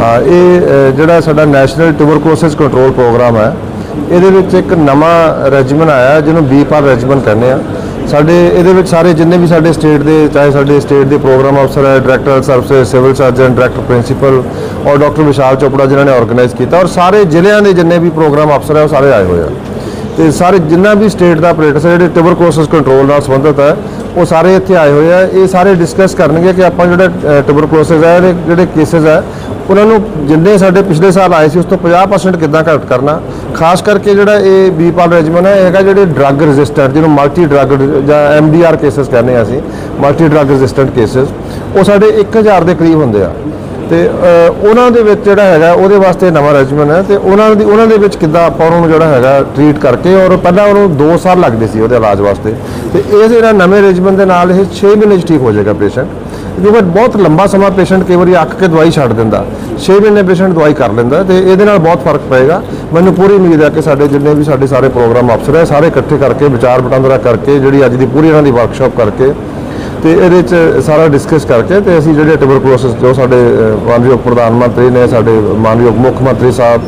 ਹਾਂ, ਇਹ ਜਿਹੜਾ ਸਾਡਾ ਨੈਸ਼ਨਲ ਟਿਊਬਰਕਲੋਸਿਸ ਕੰਟਰੋਲ ਪ੍ਰੋਗਰਾਮ ਹੈ, ਇਹਦੇ ਵਿੱਚ ਇੱਕ ਨਵਾਂ ਰੈਜੀਮਨ ਆਇਆ, ਜਿਹਨੂੰ ਬੀਪਾਰ ਰੈਜੀਮਨ ਕਹਿੰਦੇ ਆ। ਸਾਡੇ, ਇਹਦੇ ਵਿੱਚ ਸਾਰੇ ਜਿੰਨੇ ਵੀ ਸਾਡੇ ਸਟੇਟ ਦੇ, ਚਾਹੇ ਸਾਡੇ ਸਟੇਟ ਦੇ ਪ੍ਰੋਗਰਾਮ ਅਫਸਰ ਹੈ director service civil surgeon director principal ਔਰ ਡਾਕਟਰ ਵਿਸ਼ਾਲ ਚੋਪੜਾ ਜਿਨ੍ਹਾਂ ਨੇ ਆਰਗੇਨਾਈਜ਼ ਕੀਤਾ। ਔਰ ਸਾਰੇ ਜ਼ਿਲ੍ਹਿਆਂ ਦੇ ਜਿੰਨੇ ਵੀ ਪ੍ਰੋਗਰਾਮ ਅਫਸਰ ਹੈ, ਉਹ ਸਾਰੇ ਆਏ ਹੋਏ ਆ। ਤੇ ਸਾਰੇ ਜਿੰਨਾ ਵੀ ਸਟੇਟ ਦਾ ਆਪਰੇਟਰ ਆਪਰੇਟਰਸ ਜਿਹੜੇ ਟਿਊਬਰਕਲੋਸਿਸ ਕੰਟਰੋਲ ਨਾਲ ਸੰਬੰਧਿਤ ਹੈ ਉਹ ਸਾਰੇ ਇੱਥੇ ਆਏ ਹੋਏ ਆ। ਇਹ ਸਾਰੇ ਡਿਸਕਸ ਕਰਨਗੇ ਕਿ ਆਪਾਂ ਜਿਹੜਾ ਟਿਊਬਰਕਲੋਸਿਸ ਹੈ ਇਹਦੇ ਜਿਹੜੇ ਕੇਸਸ ਹੈ ਉਹਨਾਂ ਨੂੰ ਜਿੰਨੇ ਸਾਡੇ ਪਿਛਲੇ ਸਾਲ ਆਏ ਸੀ, ਉਸ ਤੋਂ 50% ਕਿੱਦਾਂ ਘਟ ਕਰਨਾ। ਖਾਸ ਕਰਕੇ ਜਿਹੜਾ ਇਹ ਬੀਪਾਲ ਰੈਜੀਮਨ ਹੈ ਇਹ ਹੈਗਾ ਜਿਹੜੇ ਡਰੱਗ ਰੈਜ਼ਿਸਟੈਂਟ ਜਿਹਨੂੰ ਮਲਟੀ ਡਰੱਗ ਜਾਂ ਐੱਮ ਡੀ ਆਰ ਕੇਸਸ ਕਹਿੰਦੇ ਆ ਅਸੀਂ ਮਲਟੀ ਡਰੱਗ ਰੈਜ਼ਿਸਟੈਂਟ ਕੇਸਸ ਉਹ ਸਾਡੇ 1000 ਦੇ ਕਰੀਬ ਹੁੰਦੇ ਆ। ਤੇ ਉਹਨਾਂ ਦੇ ਵਿੱਚ ਜਿਹੜਾ ਹੈਗਾ, ਉਹਦੇ ਵਾਸਤੇ ਨਵਾਂ ਰੈਜੀਮਨ ਹੈ ਤੇ ਉਹਨਾਂ ਦੀ, ਉਹਨਾਂ ਦੇ ਵਿੱਚ ਕਿੱਦਾਂ ਆਪਾਂ ਉਹਨਾਂ ਨੂੰ ਜਿਹੜਾ ਹੈਗਾ ਟ੍ਰੀਟ ਕਰਕੇ ਔਰ ਪਹਿਲਾਂ ਉਹਨੂੰ 2 ਸਾਲ ਲੱਗਦੇ ਸੀ ਉਹਦੇ ਇਲਾਜ ਵਾਸਤੇ। ਤੇ ਇਹ ਜਿਹੜਾ ਨਵੇਂ ਰੈਜੀਮਨ ਦੇ ਨਾਲ ਇਹ 6 ਮਹੀਨੇ 'ਚ ਠੀਕ ਹੋ ਜਾਏਗਾ ਪੇਸ਼ੈਂਟ ਕਿਉਂਕਿ ਬਹੁਤ ਲੰਬਾ ਸਮਾਂ ਪੇਸ਼ੈਂਟ ਕਈ ਵਾਰੀ ਅੱਕ ਕੇ ਦਵਾਈ ਛੱਡ ਦਿੰਦਾ। 6 ਮਹੀਨੇ ਪੇਸ਼ੈਂਟ ਦਵਾਈ ਕਰ ਲੈਂਦਾ ਤੇ ਇਹਦੇ ਨਾਲ ਬਹੁਤ ਫ਼ਰਕ ਪਏਗਾ। ਮੈਨੂੰ ਪੂਰੀ ਉਮੀਦ ਹੈ ਕਿ ਸਾਡੇ ਜਿੰਨੇ ਵੀ ਸਾਡੇ ਸਾਰੇ ਪ੍ਰੋਗਰਾਮ ਅਫਸਰ ਹੈ, ਸਾਰੇ ਇਕੱਠੇ ਕਰਕੇ ਵਿਚਾਰ ਵਟਾਂਦਰਾ ਕਰਕੇ, ਜਿਹੜੀ ਅੱਜ ਦੀ ਪੂਰੀ ਇਹਨਾਂ ਦੀ ਵਰਕਸ਼ਾਪ ਕਰਕੇ ਤੇ ਇਹਦੇ ਚ ਸਾਰਾ ਡਿਸਕਸ ਕਰਕੇ ਤੇ ਅਸੀਂ ਜਿਹੜੇ ਟਿਊਬਰਕਲੋਸਿਸ ਜੋ ਸਾਡੇ ਮਾਨਯੋਗ ਪ੍ਰਧਾਨ ਮੰਤਰੀ ਨੇ ਸਾਡੇ ਮਾਨਯੋਗ ਮੁੱਖ ਮੰਤਰੀ ਸਾਹਿਬ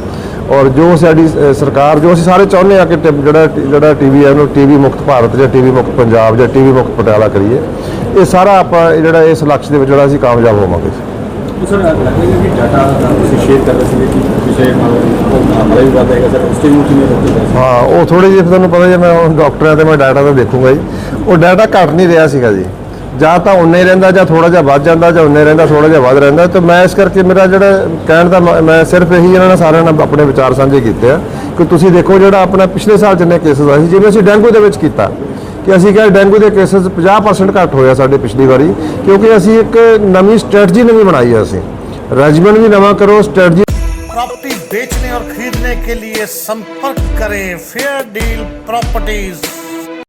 ਔਰ ਜੋ ਸਾਡੀ ਸਰਕਾਰ ਜੋ ਅਸੀਂ ਸਾਰੇ ਚਾਹੁੰਦੇ ਆ ਕਿ ਜਿਹੜਾ ਜਿਹੜਾ ਟੀਵੀ ਹੈ ਉਹਨੂੰ ਟੀਵੀ ਮੁਕਤ ਭਾਰਤ ਜਾਂ ਟੀਵੀ ਮੁਕਤ ਪੰਜਾਬ ਜਾਂ ਟੀਵੀ ਮੁਕਤ ਪਟਿਆਲਾ ਕਰੀਏ ਇਹ ਸਾਰਾ ਆਪਾਂ ਜਿਹੜਾ ਇਸ ਲਕਸ਼ ਦੇ ਵਿੱਚ ਜਿਹੜਾ ਅਸੀਂ ਕਾਮਯਾਬ ਹੋਵਾਂਗੇ। ਸਰ ਲੱਗੇਗਾ ਕਿ ਡਾਟਾ ਤੁਸੀਂ ਸ਼ੇਅਰ ਕਰ ਰਹੇ ਸੀ ਕਿ ਪਿਛਲੇ ਨਾਲ ਹਮਾਰਾ ਵੀ ਬਾਤ ਹੈਗਾ ਸਰ ਉਸ ਟਾਈਮ ਕਿਵੇਂ ਰੋਕਦੇ ਸੀ ਹਾਂ। ਉਹ ਥੋੜੇ ਜਿਹੇ ਤੁਹਾਨੂੰ ਪਤਾ ਜੇ ਮੈਂ ਡਾਕਟਰ ਤੇ ਮੈਂ ਡਾਟਾ ਤਾਂ ਦੇਖੂੰਗਾ ਜੀ ਉਹ ਡਾਟਾ ਘਟ ਨਹੀਂ ਰਿਹਾ ਸੀਗਾ ਜੀ। ਜਾਂ ਤਾਂ ਉਨੇ ਹੀ ਰਹਿੰਦਾ ਜਾਂ ਥੋੜਾ ਜਿਹਾ ਵੱਧ ਜਾਂਦਾ ਜਾਂ ਉਨੇ ਰਹਿੰਦਾ ਥੋੜਾ ਜਿਹਾ ਵੱਧ ਰਹਿੰਦਾ ਤੇ ਮੈਂ ਇਸ ਕਰਕੇ ਮੇਰਾ ਜਿਹੜਾ ਕਹਿਣ ਦਾ ਮ- ਮੈਂ ਸਿਰਫ ਇਹੀ ਇਹਨਾਂ ਨਾਲ ਸਾਰਿਆਂ ਨਾਲ ਆਪਣੇ ਵਿਚਾਰ ਸਾਂਝੇ ਕੀਤੇ ਆ ਕਿ ਤੁਸੀਂ ਦੇਖੋ ਜਿਹੜਾ ਆਪਣਾ ਪਿਛਲੇ ਸਾਲ ਜਿੰਨੇ ਕੇਸਸ ਆਏ ਸੀ ਜਿਵੇਂ ਅਸੀਂ ਡੈਂਗੂ ਦੇ ਵਿੱਚ ਕੀਤਾ ਕਿ ਅਸੀਂ ਕਿਹਾ ਡੈਂਗੂ ਦੇ ਕੇਸਸ 50% ਘੱਟ ਹੋਇਆ ਸਾਡੇ ਪਿਛਲੀ ਵਾਰੀ ਕਿਉਂਕਿ ਅਸੀਂ ਇੱਕ ਨਵੀਂ ਸਟ੍ਰੈਟਜੀ ਨਵੀਂ ਬਣਾਈ ਹੈ ਅਸੀਂ ਰੈਜੀਮੈਂਟ ਵੀ ਨਵਾਂ ਕਰੋ ਸਟ੍ਰੈਟਜੀ प्रॉपर्टी बेचने और खरीदने के लिए संपर्क करें फेयर डील प्रॉपर्टीज